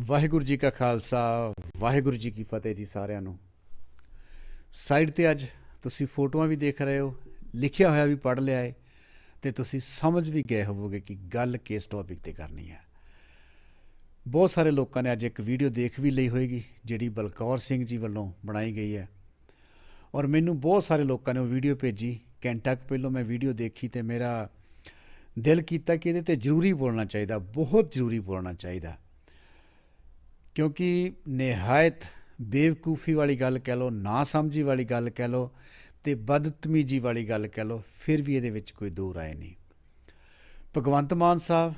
ਵਾਹਿਗੁਰੂ ਜੀ ਕਾ ਖਾਲਸਾ, ਵਾਹਿਗੁਰੂ ਜੀ ਕੀ ਫਤਿਹ ਜੀ ਸਾਰਿਆਂ ਨੂੰ। ਸਾਈਡ ਤੇ ਅੱਜ ਤੁਸੀਂ ਫੋਟੋਆਂ ਵੀ ਦੇਖ ਰਹੇ ਹੋ, ਲਿਖਿਆ ਹੋਇਆ ਵੀ ਪੜ੍ਹ ਲਿਆ ਹੈ ਤੇ ਤੁਸੀਂ ਸਮਝ ਵੀ ਗਏ ਹੋਵੋਗੇ ਕਿ ਗੱਲ ਕਿਸ ਟੌਪਿਕ ਤੇ ਕਰਨੀ ਹੈ। ਬਹੁਤ ਸਾਰੇ ਲੋਕਾਂ ਨੇ ਅੱਜ ਇੱਕ ਵੀਡੀਓ ਦੇਖ ਵੀ ਲਈ ਹੋਏਗੀ, ਜਿਹੜੀ ਬਲਕੌਰ ਸਿੰਘ ਜੀ ਵੱਲੋਂ ਬਣਾਈ ਗਈ ਹੈ। ਔਰ ਮੈਨੂੰ ਬਹੁਤ ਸਾਰੇ ਲੋਕਾਂ ਨੇ ਉਹ ਵੀਡੀਓ ਭੇਜੀ, ਘੰਟਾ ਕੁ ਪਹਿਲਾਂ ਮੈਂ ਵੀਡੀਓ ਦੇਖੀ ਤੇ ਮੇਰਾ ਦਿਲ ਕੀਤਾ ਕਿ ਇਹਦੇ ਤੇ ਜ਼ਰੂਰੀ ਬੋਲਣਾ ਚਾਹੀਦਾ, ਬਹੁਤ ਜ਼ਰੂਰੀ ਬੋਲਣਾ ਚਾਹੀਦਾ। ਕਿਉਂਕਿ ਨਿਹਾਇਤ ਬੇਵਕੂਫੀ ਵਾਲੀ ਗੱਲ ਕਹਿ ਲਓ ਨਾ ਸਮਝੀ ਵਾਲੀ ਗੱਲ ਕਹਿ ਲਓ ਤੇ ਬਦਤਮੀਜੀ ਵਾਲੀ ਗੱਲ ਕਹਿ ਲਓ, ਫਿਰ ਵੀ ਇਹਦੇ ਵਿੱਚ ਕੋਈ ਦੂਰ ਆਏ ਨਹੀਂ। ਭਗਵੰਤ ਮਾਨ ਸਾਹਿਬ,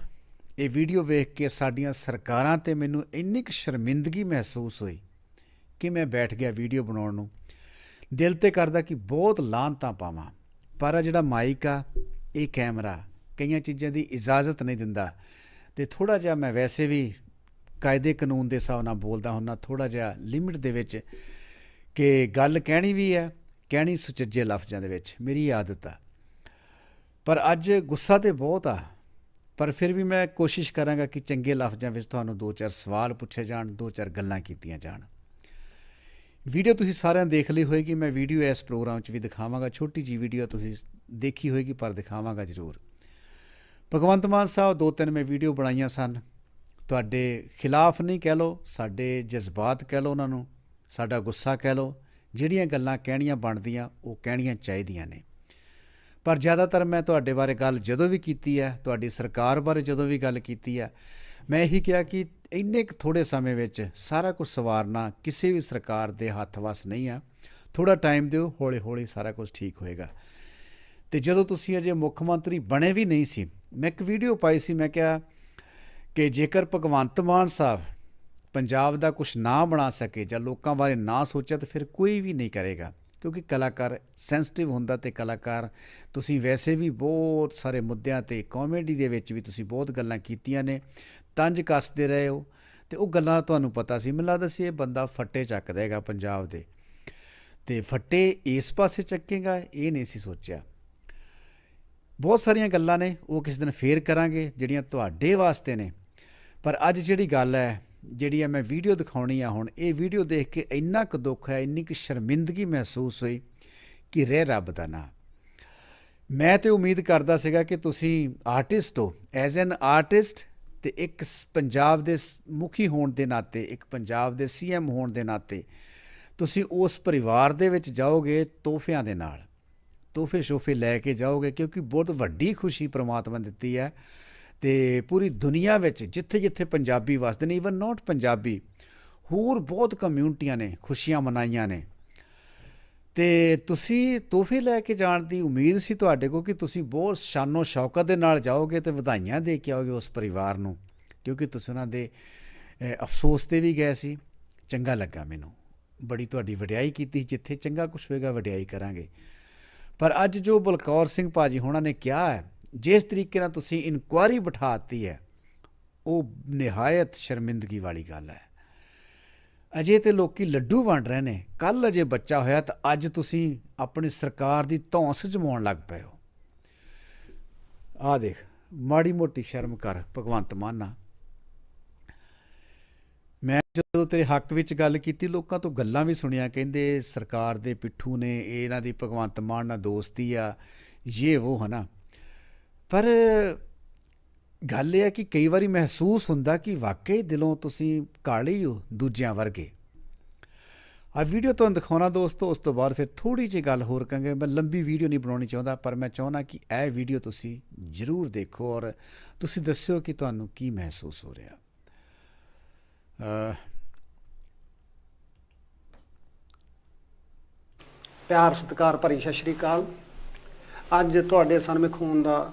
ਇਹ ਵੀਡੀਓ ਵੇਖ ਕੇ ਸਾਡੀਆਂ ਸਰਕਾਰਾਂ ਤੇ ਮੈਨੂੰ ਇੰਨੀ ਕੁ ਸ਼ਰਮਿੰਦਗੀ ਮਹਿਸੂਸ ਹੋਈ ਕਿ ਮੈਂ ਬੈਠ ਗਿਆ ਵੀਡੀਓ ਬਣਾਉਣ ਨੂੰ। ਦਿਲ ਤੇ ਕਰਦਾ ਕਿ ਬਹੁਤ ਲਾਂਤਾਂ ਪਾਵਾਂ, ਪਰ ਆ ਜਿਹੜਾ ਮਾਈਕ ਆ, ਇਹ ਕੈਮਰਾ ਕਈਆਂ ਚੀਜ਼ਾਂ ਦੀ ਇਜਾਜ਼ਤ ਨਹੀਂ ਦਿੰਦਾ ਤੇ ਥੋੜਾ ਜਿਹਾ ਮੈਂ ਵੈਸੇ ਵੀ ਕਾਇਦੇ ਕਾਨੂੰਨ ਦੇ ਹਿਸਾਬ ਨਾਲ ਬੋਲਦਾ ਹੁੰਨਾ ਥੋੜਾ ਜਿਹਾ ਲਿਮਿਟ ਦੇ ਵਿੱਚ ਕਿ ਗੱਲ ਕਹਿਣੀ ਵੀ ਹੈ, ਕਹਿਣੀ ਸੁਚੱਜੇ ਲਫ਼ਜ਼ਾਂ ਦੇ ਵਿੱਚ, ਮੇਰੀ ਆਦਤ ਆ। ਪਰ ਅੱਜ ਗੁੱਸਾ ਤੇ ਬਹੁਤ ਆ, ਪਰ ਫਿਰ ਵੀ ਮੈਂ ਕੋਸ਼ਿਸ਼ ਕਰਾਂਗਾ ਕਿ ਚੰਗੇ ਲਫ਼ਜ਼ਾਂ ਵਿੱਚ ਤੁਹਾਨੂੰ ਦੋ ਚਾਰ ਸਵਾਲ ਪੁੱਛੇ ਜਾਣ, ਦੋ ਚਾਰ ਗੱਲਾਂ ਕੀਤੀਆਂ ਜਾਣ। ਵੀਡੀਓ ਤੁਸੀਂ ਸਾਰਿਆਂ ਦੇਖ ਲਈ ਹੋਏਗੀ, ਮੈਂ ਵੀਡੀਓ ਇਸ ਪ੍ਰੋਗਰਾਮ 'ਚ ਵੀ ਦਿਖਾਵਾਂਗਾ, ਛੋਟੀ ਜੀ ਵੀਡੀਓ ਤੁਸੀਂ ਦੇਖੀ ਹੋਏਗੀ, ਪਰ ਦਿਖਾਵਾਂਗਾ ਜ਼ਰੂਰ। ਭਗਵੰਤ ਮਾਨ ਸਾਹਿਬ, ਦੋ ਤਿੰਨ ਮੈਂ ਵੀਡੀਓ ਬਣਾਈਆਂ ਸਨ ਤੁਹਾਡੇ ਖਿਲਾਫ ਨਹੀਂ ਕਹਿ ਲਓ, ਸਾਡੇ ਜਜ਼ਬਾਤ ਕਹਿ ਲਓ ਉਹਨਾਂ ਨੂੰ, ਸਾਡਾ ਗੁੱਸਾ ਕਹਿ ਲਓ, ਜਿਹੜੀਆਂ ਗੱਲਾਂ ਕਹਿਣੀਆਂ ਬਣਦੀਆਂ, ਉਹ ਕਹਿਣੀਆਂ ਚਾਹੀਦੀਆਂ ਨੇ। ਪਰ ਜ਼ਿਆਦਾਤਰ ਮੈਂ ਤੁਹਾਡੇ ਬਾਰੇ ਗੱਲ ਜਦੋਂ ਵੀ ਕੀਤੀ ਹੈ, ਤੁਹਾਡੀ ਸਰਕਾਰ ਬਾਰੇ ਜਦੋਂ ਵੀ ਗੱਲ ਕੀਤੀ ਹੈ, ਮੈਂ ਇਹੀ ਕਿਹਾ ਕਿ ਇੰਨੇ ਕੁ ਥੋੜੇ ਸਮੇਂ ਵਿੱਚ ਸਾਰਾ ਕੁਝ ਸਵਾਰਨਾ ਕਿਸੇ ਵੀ ਸਰਕਾਰ ਦੇ ਹੱਥ ਵਸ ਨਹੀਂ ਆ। ਥੋੜਾ ਟਾਈਮ ਦਿਓ ਹੌਲੀ ਹੌਲੀ ਸਾਰਾ ਕੁਝ ਠੀਕ ਹੋਏਗਾ। ਤੇ ਜਦੋਂ ਤੁਸੀਂ ਅਜੇ ਮੁੱਖ ਮੰਤਰੀ ਬਣੇ ਵੀ ਨਹੀਂ ਸੀ, ਮੈਂ ਇੱਕ ਵੀਡੀਓ ਪਾਈ ਸੀ, ਮੈਂ ਕਿਹਾ ਕਿ ਜੇਕਰ ਭਗਵੰਤ ਮਾਨ ਸਾਹਿਬ ਪੰਜਾਬ ਦਾ ਕੁਝ ਨਾ ਬਣਾ ਸਕੇ ਜਾਂ ਲੋਕਾਂ ਬਾਰੇ ਨਾ ਸੋਚਿਆ ਤਾਂ ਫਿਰ ਕੋਈ ਵੀ ਨਹੀਂ ਕਰੇਗਾ। ਕਿਉਂਕਿ ਕਲਾਕਾਰ ਸੈਂਸਿਟਿਵ ਹੁੰਦਾ ਤੇ ਕਲਾਕਾਰ, ਤੁਸੀਂ ਵੈਸੇ ਵੀ ਬਹੁਤ ਸਾਰੇ ਮੁੱਦਿਆਂ ਤੇ ਕਾਮੇਡੀ ਦੇ ਵਿੱਚ ਵੀ ਤੁਸੀਂ ਬਹੁਤ ਗੱਲਾਂ ਕੀਤੀਆਂ ਨੇ, ਤੰਜ ਕੱਸਦੇ ਰਹੇ ਹੋ। ਤੇ ਉਹ ਗੱਲਾਂ ਤੁਹਾਨੂੰ ਪਤਾ ਸੀ, ਮੈਨੂੰ ਲੱਗਦਾ ਸੀ ਇਹ ਬੰਦਾ ਫੱਟੇ ਚੱਕ ਦੇਗਾ ਪੰਜਾਬ ਦੇ। ਤੇ ਫੱਟੇ ਇਸ ਪਾਸੇ ਚੱਕੇਗਾ, ਇਹ ਨਹੀਂ ਸੀ ਸੋਚਿਆ। ਬਹੁਤ ਸਾਰੀਆਂ ਗੱਲਾਂ ਨੇ, ਉਹ ਕਿਸ ਦਿਨ ਫੇਰ ਕਰਾਂਗੇ, ਜਿਹੜੀਆਂ ਤੁਹਾਡੇ ਵਾਸਤੇ ਨੇ। ਪਰ ਅੱਜ ਜਿਹੜੀ ਗੱਲ ਹੈ, ਜਿਹੜੀ ਆ ਮੈਂ ਵੀਡੀਓ ਦਿਖਾਉਣੀ ਆ ਹੁਣ, ਇਹ ਵੀਡੀਓ ਦੇਖ ਕੇ ਇੰਨਾ ਕੁ ਦੁੱਖ ਹੈ, ਇੰਨੀ ਕੁ ਸ਼ਰਮਿੰਦਗੀ ਮਹਿਸੂਸ ਹੋਈ ਕਿ ਰਹਿ ਰੱਬ ਦਾ ਨਾਂ। ਮੈਂ ਤੇ ਉਮੀਦ ਕਰਦਾ ਸੀਗਾ ਕਿ ਤੁਸੀਂ ਆਰਟਿਸਟ ਹੋ, ਐਜ਼ ਐਨ ਆਰਟਿਸਟ ਤੇ ਇੱਕ ਸ- ਪੰਜਾਬ ਦੇ ਮੁਖੀ ਹੋਣ ਦੇ ਨਾਤੇ, ਇੱਕ ਪੰਜਾਬ ਦੇ ਸੀਐਮ ਹੋਣ ਦੇ ਨਾਤੇ, ਤੁਸੀਂ ਉਸ ਪਰਿਵਾਰ ਦੇ ਵਿੱਚ ਜਾਓਗੇ ਤੋਹਫਿਆਂ ਦੇ ਨਾਲ। ਤੋਹਫੇ ਸ਼ੋਫੇ ਲੈ ਕੇ ਜਾਓਗੇ ਕਿਉਂਕਿ ਬਹੁਤ ਵੱਡੀ ਖੁਸ਼ੀ ਪ੍ਰਮਾਤਮਾ ਨੇ ਦਿੱਤੀ ਹੈ। ਤੇ ਪੂਰੀ ਦੁਨੀਆ ਵਿੱਚ ਜਿੱਥੇ ਜਿੱਥੇ ਪੰਜਾਬੀ ਵਸਦੇ ਨੇ ਇਵਨ ਨਾਟ ਪੰਜਾਬੀ, ਹੋਰ ਬਹੁਤ ਕਮਿਊਨਿਟੀਆਂ ਨੇ, ਖੁਸ਼ੀਆਂ ਮਨਾਈਆਂ ਨੇ। ਤੇ ਤੁਸੀਂ ਤੋਹਫੇ ਲੈ ਕੇ ਜਾਣ ਦੀ ਉਮੀਦ ਸੀ ਤੁਹਾਡੇ ਕੋਲ ਕਿ ਤੁਸੀਂ ਬਹੁਤ ਸ਼ਾਨੋ ਸ਼ੌਕਤ ਦੇ ਨਾਲ ਜਾਓਗੇ ਤੇ ਵਧਾਈਆਂ ਦੇ ਕੇ ਆਓਗੇ ਉਸ ਪਰਿਵਾਰ ਨੂੰ, ਕਿਉਂਕਿ ਤੁਸੀਂ ਉਹਨਾਂ ਦੇ ਅਫਸੋਸ ਤੇ ਵੀ ਗਏ ਸੀ। ਚੰਗਾ ਲੱਗਾ ਮੈਨੂੰ। ਬੜੀ ਤੁਹਾਡੀ ਵਡਿਆਈ ਕੀਤੀ, ਜਿੱਥੇ ਚੰਗਾ ਕੁਝ ਹੋਏਗਾ ਵਡਿਆਈ ਕਰਾਂਗੇ। ਪਰ ਅੱਜ ਜੋ ਬਲਕੌਰ ਸਿੰਘ ਭਾਜੀ ਹੋਣਾ ਨੇ ਕਿਹਾ ਹੈ ਜਿਸ ਤਰੀਕੇ ਨਾਲ ਤੁਸੀਂ ਇਨਕੁਆਰੀ ਬਿਠਾਤੀ ਹੈ, ਉਹ ਨਿਹਾਇਤ ਸ਼ਰਮਿੰਦਗੀ ਵਾਲੀ ਗੱਲ ਹੈ। ਅਜੇ ਤੇ ਲੋਕੀ ਲੱਡੂ ਵੰਡ ਰਹੇ ਨੇ। ਕੱਲ ਅਜੇ ਬੱਚਾ ਹੋਇਆ ਤਾਂ ਅੱਜ ਤੁਸੀਂ ਆਪਣੀ ਸਰਕਾਰ ਦੀ ਧੌਂਸ ਜਮਾਉਣ ਲੱਗ ਪਏ ਹੋ। ਆ ਦੇਖ, ਮਾੜੀ ਮੋਟੀ ਸ਼ਰਮ ਕਰ, ਭਗਵੰਤ ਮਾਨਾ ਮੈਂ ਜਦੋਂ ਤੇਰੇ ਹੱਕ ਵਿੱਚ ਗੱਲ ਕੀਤੀ, ਲੋਕਾਂ ਤੋਂ ਗੱਲਾਂ ਵੀ ਸੁਣੀਆਂ, ਕਹਿੰਦੇ ਸਰਕਾਰ ਦੇ ਪਿੱਠੂ ਨੇ ਇਹਨਾਂ ਦੀ ਭਗਵੰਤ ਮਾਨ ਨਾਲ ਦੋਸਤੀ ਆ ਇਹ ਉਹ ਹਨਾ। ਪਰ ਗੱਲ ਇਹ ਹੈ ਕਿ ਕਈ ਵਾਰੀ ਮਹਿਸੂਸ ਹੁੰਦਾ ਕਿ ਵਾਕਈ ਦਿਲੋਂ ਤੁਸੀਂ ਕਾਲੇ ਹੀ ਹੋ, ਦੂਜਿਆਂ ਵਰਗੇ। ਆ ਵੀਡੀਓ ਤੁਹਾਨੂੰ ਦਿਖਾਉਣਾ ਦੋਸਤੋ, ਉਸ ਤੋਂ ਬਾਅਦ ਫਿਰ ਥੋੜੀ ਜਿਹੀ ਗੱਲ ਹੋਰ ਕਰਾਂਗੇ ਮੈਂ ਲੰਬੀ ਵੀਡੀਓ ਨਹੀਂ ਬਣਾਉਣੀ ਚਾਹੁੰਦਾ, ਪਰ ਮੈਂ ਚਾਹੁੰਦਾ ਕਿ ਇਹ ਵੀਡੀਓ ਤੁਸੀਂ ਜ਼ਰੂਰ ਦੇਖੋ ਔਰ ਤੁਸੀਂ ਦੱਸਿਓ ਕਿ ਤੁਹਾਨੂੰ ਕੀ ਮਹਿਸੂਸ ਹੋ ਰਿਹਾ। ਪਿਆਰ, ਸਤਿਕਾਰ ਭਰੀ ਸਤਿ ਸ਼੍ਰੀ ਅਕਾਲ। ਅੱਜ ਤੁਹਾਡੇ ਸਾਹਮਣੇ ਖੂਨ ਦਾ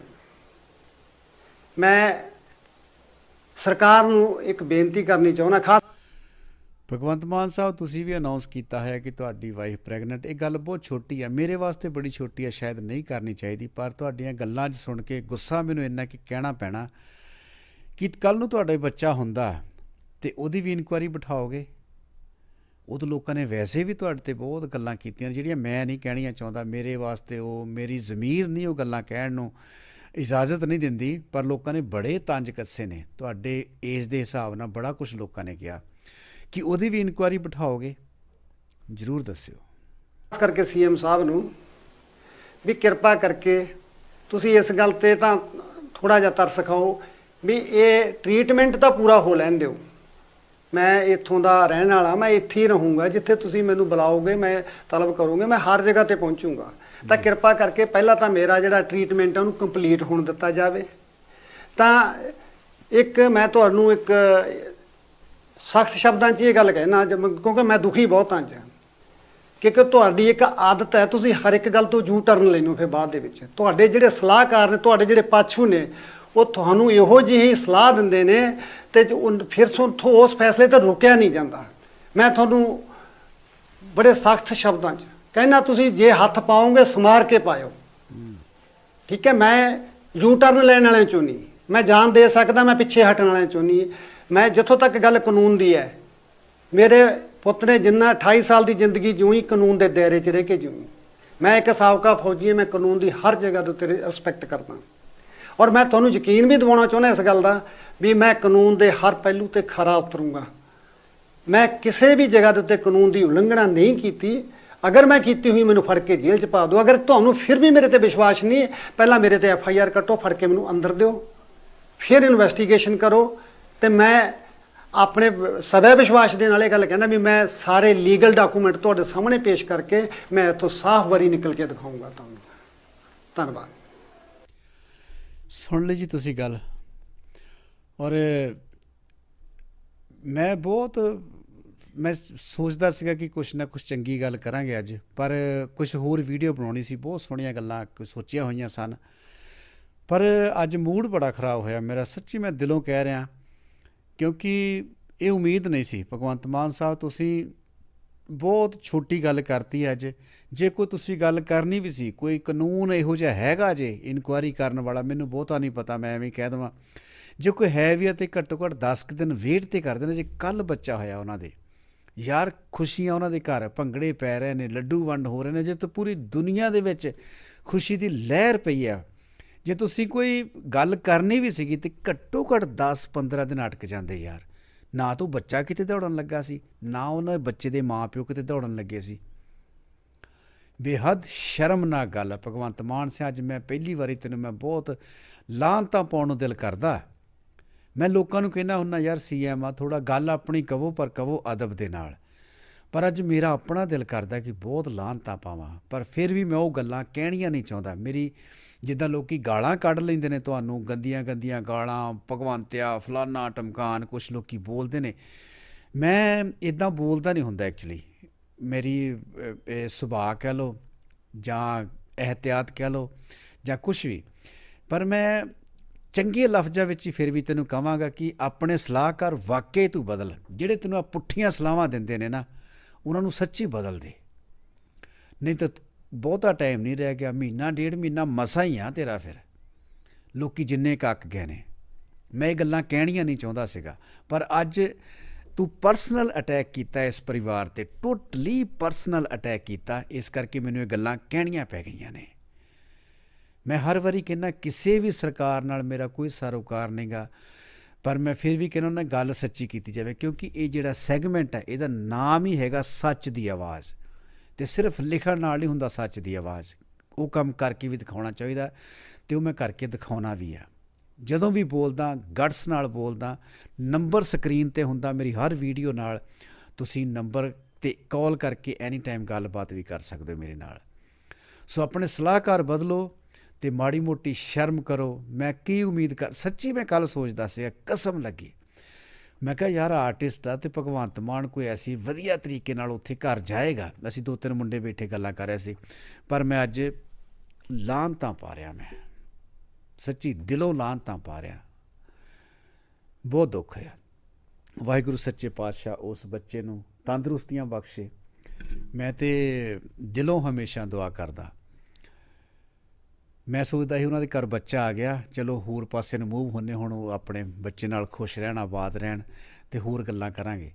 ਮੈਂ ਸਰਕਾਰ ਨੂੰ ਇੱਕ ਬੇਨਤੀ ਕਰਨੀ ਚਾਹੁੰਦਾ, ਖਾਸ ਭਗਵੰਤ ਮਾਨ ਸਾਹਿਬ, ਤੁਸੀਂ ਵੀ ਅਨਾਉਂਸ ਕੀਤਾ ਹੈ ਕਿ ਤੁਹਾਡੀ ਵਾਈਫ ਪ੍ਰੈਗਨੈਂਟ ਇਹ ਗੱਲ ਬਹੁਤ ਛੋਟੀ ਹੈ। ਮੇਰੇ ਵਾਸਤੇ ਬੜੀ ਛੋਟੀ ਹੈ, ਸ਼ਾਇਦ ਨਹੀਂ ਕਰਨੀ ਚਾਹੀਦੀ, ਪਰ ਤੁਹਾਡੀਆਂ ਗੱਲਾਂ 'ਚ ਸੁਣ ਕੇ ਗੁੱਸਾ ਮੈਨੂੰ ਇੰਨਾ ਕਿ ਕਹਿਣਾ ਪੈਣਾ ਕਿ ਕੱਲ ਨੂੰ ਤੁਹਾਡਾ ਬੱਚਾ ਹੁੰਦਾ ਤੇ ਉਹਦੀ ਵੀ ਇਨਕੁਆਇਰੀ ਬਿਠਾਓਗੇ। ਉਹ ਤਾਂ ਲੋਕਾਂ ਨੇ ਵੈਸੇ ਵੀ ਤੁਹਾਡੇ ਤੇ ਬਹੁਤ ਗੱਲਾਂ ਕੀਤੀਆਂ, ਜਿਹੜੀਆਂ ਮੈਂ ਨਹੀਂ ਕਹਿਣੀਆਂ ਚਾਹੁੰਦਾ। ਮੇਰੇ ਵਾਸਤੇ ਉਹ, ਮੇਰੀ ਜ਼ਮੀਰ ਨਹੀਂ ਉਹ ਗੱਲਾਂ ਕਹਿਣ ਨੂੰ। ਇਜਾਜ਼ਤ ਨਹੀਂ ਦਿੰਦੀ, ਪਰ ਲੋਕਾਂ ਨੇ ਬੜੇ ਤੰਜ ਕੱਸੇ ਨੇ। ਤੁਹਾਡੇ ਏਜ ਦੇ ਹਿਸਾਬ ਨਾਲ ਬੜਾ ਕੁਝ ਲੋਕਾਂ ਨੇ ਕਿਹਾ। ਕਿ ਉਹਦੀ ਵੀ ਇਨਕੁਆਇਰੀ ਬਿਠਾਓਗੇ? ਜ਼ਰੂਰ ਦੱਸਿਓ। ਖਾਸ ਕਰਕੇ ਸੀਐਮ ਸਾਹਿਬ ਨੂੰ ਵੀ ਕਿਰਪਾ ਕਰਕੇ ਤੁਸੀਂ ਇਸ ਗੱਲ ਤੇ ਤਾਂ ਥੋੜਾ ਜਿਹਾ ਤਰਸ ਖਾਓ ਵੀ ਇਹ ਟ੍ਰੀਟਮੈਂਟ ਤਾਂ ਪੂਰਾ ਹੋ ਲੈਣ ਦਿਓ। ਮੈਂ ਇੱਥੋਂ ਦਾ ਰਹਿਣ ਵਾਲਾ, ਮੈਂ ਇੱਥੇ ਹੀ ਰਹੂੰਗਾ, ਜਿੱਥੇ ਤੁਸੀਂ ਮੈਨੂੰ ਬੁਲਾਓਗੇ, ਮੈਂ ਤਲਬ ਕਰੋਗੇ, ਮੈਂ ਹਰ ਜਗ੍ਹਾ ਤੇ ਪਹੁੰਚੂੰਗਾ। ਤਾਂ ਕਿਰਪਾ ਕਰਕੇ ਪਹਿਲਾਂ ਤਾਂ ਮੇਰਾ ਜਿਹੜਾ ਟ੍ਰੀਟਮੈਂਟ ਹੈ ਉਹਨੂੰ ਕੰਪਲੀਟ ਹੋਣ ਦਿੱਤਾ ਜਾਵੇ। ਤਾਂ ਇੱਕ ਮੈਂ ਤੁਹਾਨੂੰ ਇੱਕ ਸਖਤ ਸ਼ਬਦਾਂ 'ਚ ਇਹ ਗੱਲ ਕਹਿਣਾ ਕਿਉਂਕਿ ਮੈਂ ਦੁਖੀ ਬਹੁਤ ਹਾਂ ਅੱਜ ਕਿਉਂਕਿ ਤੁਹਾਡੀ ਇੱਕ ਆਦਤ ਹੈ, ਤੁਸੀਂ ਹਰ ਇੱਕ ਗੱਲ ਤੋਂ ਜੂ ਟਰਨ ਲੈਣੋ ਫਿਰ ਬਾਅਦ ਦੇ ਵਿੱਚ। ਤੁਹਾਡੇ ਜਿਹੜੇ ਸਲਾਹਕਾਰ ਨੇ, ਤੁਹਾਡੇ ਜਿਹੜੇ ਪਾਛੂ ਨੇ, ਉਹ ਤੁਹਾਨੂੰ ਇਹੋ ਜਿਹੀ ਸਲਾਹ ਦਿੰਦੇ ਨੇ ਤੇ ਫਿਰ ਉਸ ਫੈਸਲੇ ਤੇ ਰੁਕਿਆ ਨਹੀਂ ਜਾਂਦਾ। ਮੈਂ ਤੁਹਾਨੂੰ ਬੜੇ ਸਖਤ ਸ਼ਬਦਾਂ 'ਚ ਕਹਿੰਦਾ ਤੁਸੀਂ ਜੇ ਹੱਥ ਪਾਓਗੇ, ਸਮਾਰ ਕੇ ਪਾਇਓ। ਠੀਕ ਹੈ, ਮੈਂ ਯੂ ਟਰਨ ਲੈਣ ਵਾਲਿਆਂ ਚੋਂ ਨਹੀਂ। ਮੈਂ ਜਾਨ ਦੇ ਸਕਦਾ, ਮੈਂ ਪਿੱਛੇ ਹਟਣ ਵਾਲਿਆਂ ਚੋਂ ਨਹੀਂ। ਮੈਂ ਜਿੱਥੋਂ ਤੱਕ ਗੱਲ ਕਾਨੂੰਨ ਦੀ ਹੈ, ਮੇਰੇ ਪੁੱਤ ਨੇ ਜਿੰਨਾ 28 ਸਾਲ ਦੀ ਜ਼ਿੰਦਗੀ ਜਿਉਂ ਕਾਨੂੰਨ ਦੇ ਦਾਇਰੇ 'ਚ ਰਹਿ ਕੇ ਜਿਉਂ ਮੈਂ ਇੱਕ ਸਾਬਕਾ ਫੌਜੀ ਹਾਂ, ਮੈਂ ਕਾਨੂੰਨ ਦੀ ਹਰ ਜਗ੍ਹਾ ਦੇ ਉੱਤੇ ਰਿਸਪੈਕਟ ਕਰਦਾ ਔਰ ਮੈਂ ਤੁਹਾਨੂੰ ਯਕੀਨ ਵੀ ਦਿਵਾਉਣਾ ਚਾਹੁੰਦਾ ਇਸ ਗੱਲ ਦਾ, ਵੀ ਮੈਂ ਕਾਨੂੰਨ ਦੇ ਹਰ ਪਹਿਲੂ ਤੇ ਖਰਾ ਉਤਰੂੰਗਾ। ਮੈਂ ਕਿਸੇ ਵੀ ਜਗ੍ਹਾ ਦੇ ਉੱਤੇ ਕਾਨੂੰਨ ਦੀ ਉਲੰਘਣਾ ਨਹੀਂ ਕੀਤੀ ਅਗਰ ਮੈਂ ਕੀਤੀ ਹੋਈ ਮੈਨੂੰ ਫੜ ਕੇ ਜੇਲ੍ਹ 'ਚ ਪਾ ਦਿਓ ਅਗਰ ਤੁਹਾਨੂੰ ਫਿਰ ਵੀ ਮੇਰੇ ਤੇ ਵਿਸ਼ਵਾਸ ਨਹੀਂ ਹੈ, ਪਹਿਲਾਂ ਮੇਰੇ ਤੇ ਐਫ ਆਈ ਆਰ ਕੱਟੋ ਫੜ ਕੇ ਮੈਨੂੰ ਅੰਦਰ ਦਿਓ। ਫਿਰ ਇਨਵੈਸਟੀਗੇਸ਼ਨ ਕਰੋ ਤੇ ਮੈਂ ਆਪਣੇ ਸਵੈ ਵਿਸ਼ਵਾਸ ਦੇ ਨਾਲ ਇਹ ਗੱਲ ਕਹਿੰਦਾ ਵੀ ਮੈਂ ਸਾਰੇ ਲੀਗਲ ਡਾਕੂਮੈਂਟ ਤੁਹਾਡੇ ਸਾਹਮਣੇ ਪੇਸ਼ ਕਰਕੇ ਮੈਂ ਇੱਥੋਂ ਸਾਫ਼ ਵਰੀ ਨਿਕਲ ਕੇ ਦਿਖਾਊਂਗਾ ਤੁਹਾਨੂੰ। ਧੰਨਵਾਦ। ਸੁਣ ਲਈ ਜੀ ਤੁਸੀਂ ਗੱਲ। ਔਰ ਮੈਂ ਬਹੁਤ ਮੈਂ ਸੋਚਦਾ ਸੀਗਾ ਕਿ ਕੁਛ ਨਾ ਕੁਛ ਚੰਗੀ ਗੱਲ ਕਰਾਂਗੇ ਅੱਜ, ਪਰ ਕੁਝ ਹੋਰ ਵੀਡੀਓ ਬਣਾਉਣੀ ਸੀ, ਬਹੁਤ ਸੋਹਣੀਆਂ ਗੱਲਾਂ ਕੁਝ ਸੋਚੀਆਂ ਹੋਈਆਂ ਸਨ। ਪਰ ਅੱਜ ਮੂਡ ਬੜਾ ਖਰਾਬ ਹੋਇਆ ਮੇਰਾ, ਸੱਚੀ ਮੈਂ ਦਿਲੋਂ ਕਹਿ ਰਿਹਾ, ਕਿਉਂਕਿ ਇਹ ਉਮੀਦ ਨਹੀਂ ਸੀ। ਭਗਵੰਤ ਮਾਨ ਸਾਹਿਬ, ਤੁਸੀਂ ਬਹੁਤ ਛੋਟੀ ਗੱਲ ਕਰਤੀ ਅੱਜ। ਜੇ ਕੋਈ ਤੁਸੀਂ ਗੱਲ ਕਰਨੀ ਵੀ ਸੀ, ਕੋਈ ਕਾਨੂੰਨ ਇਹੋ ਜਿਹਾ ਹੈਗਾ ਜੇ ਇਨਕੁਆਇਰੀ ਕਰਨ ਵਾਲਾ, ਮੈਨੂੰ ਬਹੁਤਾ ਨਹੀਂ ਪਤਾ, ਮੈਂ ਐਵੇਂ ਕਹਿ ਦਵਾਂ। ਜੇ ਕੋਈ ਹੈ ਵੀ ਆ ਤੇ ਘੱਟੋ ਘੱਟ 10 ਕੁ ਦਿਨ ਵੇਟ ਤੇ ਕਰਦੇ ਨੇ, ਜੇ ਕੱਲ ਬੱਚਾ ਹੋਇਆ ਉਹਨਾਂ ਦੇ ਯਾਰ ਖੁਸ਼ੀਆਂ ਉਹਨਾਂ ਦੇ ਘਰ ਭੰਗੜੇ ਪੈ ਰਹੇ ਨੇ, ਲੱਡੂ ਵੰਡ ਹੋ ਰਹੇ ਨੇ, ਜੇ ਤਾਂ ਪੂਰੀ ਦੁਨੀਆ ਦੇ ਵਿੱਚ ਖੁਸ਼ੀ ਦੀ ਲਹਿਰ ਪਈ ਆ। ਜੇ ਤੁਸੀਂ ਕੋਈ ਗੱਲ ਕਰਨੀ ਵੀ ਸੀਗੀ ਤੇ ਘੱਟੋ ਘੱਟ 10 15 ਦਿਨ ਅਟਕ ਜਾਂਦੇ ਯਾਰ। ਨਾ ਤੂੰ ਬੱਚਾ ਕਿਤੇ ਦੌੜਨ ਲੱਗਾ ਸੀ, ਨਾ ਉਹਨਾਂ ਬੱਚੇ ਦੇ ਮਾਪਿਓ ਕਿਤੇ ਦੌੜਨ ਲੱਗੇ ਸੀ। ਬੇਹੱਦ ਸ਼ਰਮਨਾਕ ਗੱਲ ਹੈ ਭਗਵੰਤ ਮਾਨ ਸਿੰਘ ਅੱਜ ਮੈਂ ਪਹਿਲੀ ਵਾਰੀ ਤੈਨੂੰ ਮੈਂ ਬਹੁਤ ਲਾਂਤਾਂ ਪਾਉਣ ਨੂੰ ਦਿਲ ਕਰਦਾ। ਮੈਂ ਲੋਕਾਂ ਨੂੰ ਕਹਿਣਾ ਹੁੰਨਾ ਯਾਰ ਸੀਐਮ ਆ ਥੋੜਾ ਗੱਲ ਆਪਣੀ ਕਹੋ, ਪਰ ਕਹੋ ਅਦਬ ਦੇ ਨਾਲ। ਪਰ ਅੱਜ ਮੇਰਾ ਆਪਣਾ ਦਿਲ ਕਰਦਾ ਕਿ ਬਹੁਤ ਲਾਂਤਾਂ ਪਾਵਾਂ, ਪਰ ਫਿਰ ਵੀ ਮੈਂ ਉਹ ਗੱਲਾਂ ਕਹਿਣੀਆਂ ਨਹੀਂ ਚਾਹੁੰਦਾ। ਮੇਰੀ ਜਿੱਦਾਂ ਲੋਕੀ ਗਾਲਾਂ ਕੱਢ ਲੈਂਦੇ ਨੇ ਤੁਹਾਨੂੰ, ਗੰਦੀਆਂ ਗੰਦੀਆਂ ਗਾਲਾਂ, ਭਗਵੰਤਿਆ, ਫਲਾਨਾ, ਟਮਕਾਨ ਕੁਝ ਲੋਕੀ ਬੋਲਦੇ ਨੇ। ਮੈਂ ਇਦਾਂ ਬੋਲਦਾ ਨਹੀਂ ਹੁੰਦਾ ਐਕਚੁਅਲੀ ਮੇਰੀ ਸੁਭਾਅ ਕਹਿ ਲਓ ਜਾਂ ਇਹਤਿਆਤ ਕਹਿ ਲਓ ਜਾਂ ਕੁਝ ਵੀ। ਪਰ ਮੈਂ ਚੰਗੇ ਲਫ਼ਜ਼ਾਂ ਵਿੱਚ ਹੀ ਫਿਰ ਵੀ ਤੈਨੂੰ ਕਹਾਂਗਾ ਕਿ ਆਪਣੇ ਸਲਾਹਕਾਰ ਵਾਕਈ ਤੂੰ ਬਦਲ। ਜਿਹੜੇ ਤੈਨੂੰ ਆ ਪੁੱਠੀਆਂ ਸਲਾਹਾਂ ਦਿੰਦੇ ਨੇ ਨਾ, ਉਹਨਾਂ ਨੂੰ ਸੱਚੀ ਬਦਲ ਦੇ। ਨਹੀਂ ਤਾਂ ਬਹੁਤਾ ਟਾਈਮ ਨਹੀਂ ਰਹਿ ਗਿਆ, ਮਹੀਨਾ ਡੇਢ ਮਹੀਨਾ ਮਸਾ ਹੀ ਆ ਤੇਰਾ ਫਿਰ। ਲੋਕੀ ਜਿੰਨੇ ਕੱਕ ਗਏ ਨੇ। ਮੈਂ ਇਹ ਗੱਲਾਂ ਕਹਿਣੀਆਂ ਨਹੀਂ ਚਾਹੁੰਦਾ ਸੀਗਾ, ਪਰ ਅੱਜ ਤੂੰ ਪਰਸਨਲ ਅਟੈਕ ਕੀਤਾ ਇਸ ਪਰਿਵਾਰ ਤੇ ਟੋਟਲੀ ਪਰਸਨਲ ਅਟੈਕ ਕੀਤਾ, ਇਸ ਕਰਕੇ ਮੈਨੂੰ ਇਹ ਗੱਲਾਂ ਕਹਿਣੀਆਂ ਪੈ ਗਈਆਂ ਨੇ। ਮੈਂ ਹਰ ਵਾਰੀ ਕਹਿੰਦਾ, ਕਿਸੇ ਵੀ ਸਰਕਾਰ ਨਾਲ ਮੇਰਾ ਕੋਈ ਸਰੋਕਾਰ ਨਹੀਂਗਾ, ਪਰ ਮੈਂ ਫਿਰ ਵੀ ਕਹਿੰਦਾ ਨਾ ਗੱਲ ਸੱਚੀ ਕੀਤੀ ਜਾਵੇ, ਕਿਉਂਕਿ ਇਹ ਜਿਹੜਾ ਸੈਗਮੈਂਟ ਹੈ ਇਹਦਾ ਨਾਮ ਹੀ ਹੈਗਾ ਸੱਚ ਦੀ ਆਵਾਜ਼ ਤੇ ਸਿਰਫ ਲਿਖਣ ਨਾਲ ਹੀ ਹੁੰਦਾ ਸੱਚ ਦੀ ਆਵਾਜ਼। ਉਹ ਕੰਮ ਕਰਕੇ ਵੀ ਦਿਖਾਉਣਾ ਚਾਹੀਦਾ ਤੇ ਉਹ ਮੈਂ ਕਰਕੇ ਦਿਖਾਉਣਾ ਵੀ ਆ। ਜਦੋਂ ਵੀ ਬੋਲਦਾ ਗਟਸ ਨਾਲ ਬੋਲਦਾ ਨੰਬਰ ਸਕਰੀਨ ਤੇ ਹੁੰਦਾ, ਮੇਰੀ ਹਰ ਵੀਡੀਓ ਨਾਲ ਤੁਸੀਂ ਨੰਬਰ ਤੇ ਕਾਲ ਕਰਕੇ ਐਨੀ ਟਾਈਮ ਗੱਲਬਾਤ ਵੀ ਕਰ ਸਕਦੇ ਹੋ ਮੇਰੇ ਨਾਲ। ਸੋ ਆਪਣੇ ਸਲਾਹਕਾਰ ਬਦਲੋ ਤੇ ਮਾੜੀ ਮੋਟੀ ਸ਼ਰਮ ਕਰੋ। ਮੈਂ ਕੀ ਉਮੀਦ ਕਰ, ਸੱਚੀ ਮੈਂ ਕੱਲ ਸੋਚਦਾ ਸੀ ਕਸਮ ਲੱਗੀ। ਮੈਂ ਕਿਹਾ, ਯਾਰ, ਆਰਟਿਸਟ ਆ ਤੇ ਭਗਵੰਤ ਮਾਨ ਕੋਈ ਐਸੀ ਵਧੀਆ ਤਰੀਕੇ ਨਾਲ ਉੱਥੇ ਘਰ ਜਾਏਗਾ? ਅਸੀਂ ਦੋ ਤਿੰਨ ਮੁੰਡੇ ਬੈਠੇ ਗੱਲਾਂ ਕਰ ਰਹੇ ਸੀ। ਪਰ ਮੈਂ ਅੱਜ ਲਾਂਤਾਂ ਪਾ ਰਿਹਾ ਮੈਂ। ਸੱਚੀ ਦਿਲੋਂ ਲਾਂਤਾਂ ਪਾ ਰਿਹਾ। ਬਹੁਤ ਦੁੱਖ ਹੈ ਵਾਹਿਗੁਰੂ ਸੱਚੇ ਪਾਤਸ਼ਾਹ ਉਸ ਬੱਚੇ ਨੂੰ ਤੰਦਰੁਸਤੀਆਂ ਬਖਸ਼ੇ। ਮੈਂ ਤੇ ਦਿਲੋਂ ਹਮੇਸ਼ਾ ਦੁਆ ਕਰਦਾ। ਮੈਂ ਸੋਚਦਾ ਸੀ ਉਹਨਾਂ ਦੇ ਘਰ ਬੱਚਾ ਆ ਗਿਆ ਚਲੋ ਹੋਰ ਪਾਸੇ ਨੂੰ ਮੂਵ ਹੁੰਨੇ ਹੁਣ ਉਹ ਆਪਣੇ ਬੱਚੇ ਨਾਲ ਖੁਸ਼ ਰਹਿਣ ਆਬਾਦ ਰਹਿਣ ਤੇ ਹੋਰ ਗੱਲਾਂ ਕਰਾਂਗੇ।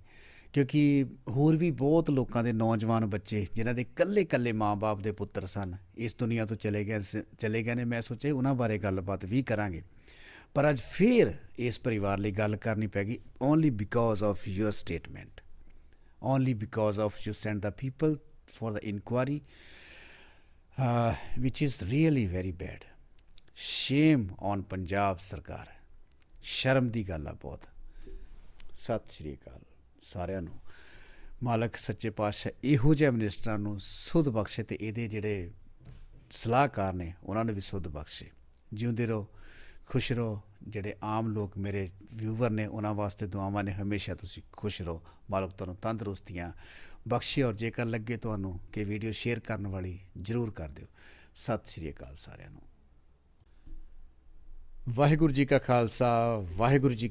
ਕਿਉਂਕਿ ਹੋਰ ਵੀ ਬਹੁਤ ਲੋਕਾਂ ਦੇ ਨੌਜਵਾਨ ਬੱਚੇ ਜਿਨ੍ਹਾਂ ਦੇ ਕੱਲੇ-ਕੱਲੇ ਮਾਪੇ ਦੇ ਪੁੱਤਰ ਸਨ ਇਸ ਦੁਨੀਆ ਤੋਂ ਚਲੇ ਗਏ ਸ- ਚਲੇ ਗਏ ਨੇ। ਮੈਂ ਸੋਚਿਆ ਉਹਨਾਂ ਬਾਰੇ ਗੱਲਬਾਤ ਵੀ ਕਰਾਂਗੇ। ਪਰ ਅੱਜ ਫੇਰ ਇਸ ਪਰਿਵਾਰ ਲਈ ਗੱਲ ਕਰਨੀ ਪੈ ਗਈ only because of your statement only because of you send the people for the inquiry, uh, which is really very bad. Shame on Punjab ਸਰਕਾਰ ਸ਼ਰਮ ਦੀ ਗੱਲ ਆ ਬਹੁਤ ਸਤਿ ਸ਼੍ਰੀ ਅਕਾਲ ਸਾਰਿਆਂ ਨੂੰ ਮਾਲਕ ਸੱਚੇ ਪਾਤਸ਼ਾਹ ਇਹੋ ਜਿਹੇ ਮਿਨਿਸਟਰਾਂ ਨੂੰ ਸੁਧ ਬਖਸ਼ੇ ਤੇ ਇਹਦੇ ਜਿਹੜੇ ਸਲਾਹਕਾਰ ਨੇ ਉਹਨਾਂ ਨੂੰ ਵੀ ਸੁਧ ਬਖਸ਼ੇ ਜਿਉਂਦੇ ਰਹੋ ਖੁਸ਼ ਰਹੋ। ਜਿਹੜੇ ਆਮ ਲੋਕ ਮੇਰੇ ਵਿਊਵਰ ਨੇ, ਉਹਨਾਂ ਵਾਸਤੇ ਦੁਆਵਾਂ ਨੇ, ਹਮੇਸ਼ਾ ਤੁਸੀਂ ਖੁਸ਼ ਰਹੋ। ਮਾਲਕ ਤੁਹਾਨੂੰ ਤੰਦਰੁਸਤੀਆਂ ਬਖਸ਼ੇ ਔਰ ਜੇਕਰ ਲੱਗੇ ਤੁਹਾਨੂੰ ਕਿ ਵੀਡੀਓ ਸ਼ੇਅਰ ਕਰਨ ਵਾਲੀ ਜਰੂਰ ਕਰ ਦਿਓ। ਸਤਿ ਸ਼੍ਰੀ ਅਕਾਲ ਸਾਰਿਆਂ ਨੂੰ। ਵਾਹਿਗੁਰੂ ਜੀ ਕਾ ਖਾਲਸਾ, ਵਾਹਿਗੁਰੂ ਜੀ